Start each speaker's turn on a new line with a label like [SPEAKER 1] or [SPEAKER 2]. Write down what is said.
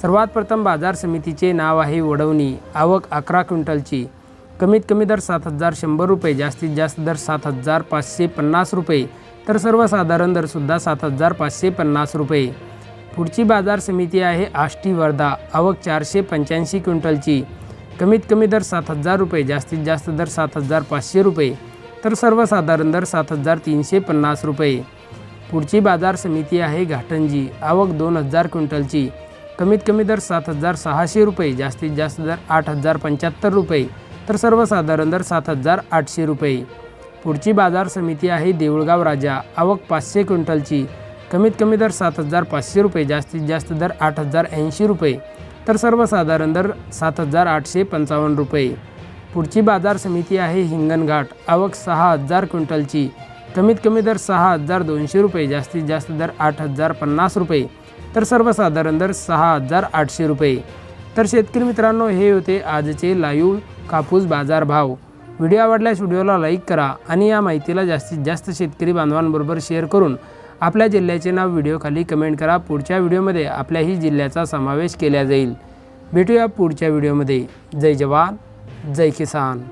[SPEAKER 1] सर्वात प्रथम बाजार समितीचे नाव आहे वडवणी. आवक अकरा क्विंटलची. कमीत कमी दर सात हजार शंभर रुपये जास्तीत जास्त दर सात हजार पाचशे पन्नास रुपये तर सर्वसाधारण दरसुद्धा सात हजार पाचशे पन्नास रुपये. पुढची बाजार समिती आहे आष्टी वर्धा. आवक चारशे पंच्याऐंशी क्विंटलची. कमीत कमी दर सात हजार रुपये जास्तीत जास्त दर सात हजार पाचशे रुपये तर सर्वसाधारण दर सात हजार तीनशे पन्नास रुपये. पुढची बाजार समिती आहे घाटंजी. आवक दोन हजार क्विंटलची. कमीत कमी दर सात हजार सहाशे रुपये जास्तीत जास्त दर आठ हजार पंच्याहत्तर रुपये तर सर्वसाधारण दर सात हजार आठशे रुपये. पुढची बाजार समिती आहे देऊळगाव राजा आवक पाचशे क्विंटलची. कमीत कमी दर सात हजार पाचशे रुपये जास्तीत जास्त दर आठ हजार ऐंशी रुपये तर सर्वसाधारण दर सात हजार आठशे पंचावन्न रुपये. पुढची बाजार समिती आहे हिंगणघाट आवक सहा हजार क्विंटलची. कमीत कमी दर सहा हजार दोनशे रुपये जास्तीत जास्त दर आठ हजार पन्नास रुपये तर सर्वसाधारण दर सहा हजार आठशे रुपये. तर शेतकरी मित्रांनो हे होते आजचे लाईव्ह कापूस बाजार भाव व्हिडिओ आवडल्यास व्हिडिओला लाईक करा आणि या माहितीला जास्तीत जास्त शेतकरी बांधवांबरोबर शेअर करून आपल्या जिल्ह्याचे नाव व्हिडिओखाली कमेंट करा. पुढच्या व्हिडिओमध्ये आपल्याही जिल्ह्याचा समावेश केला जाईल. भेटूया पुढच्या व्हिडिओमध्ये. जय जवान जय किसान.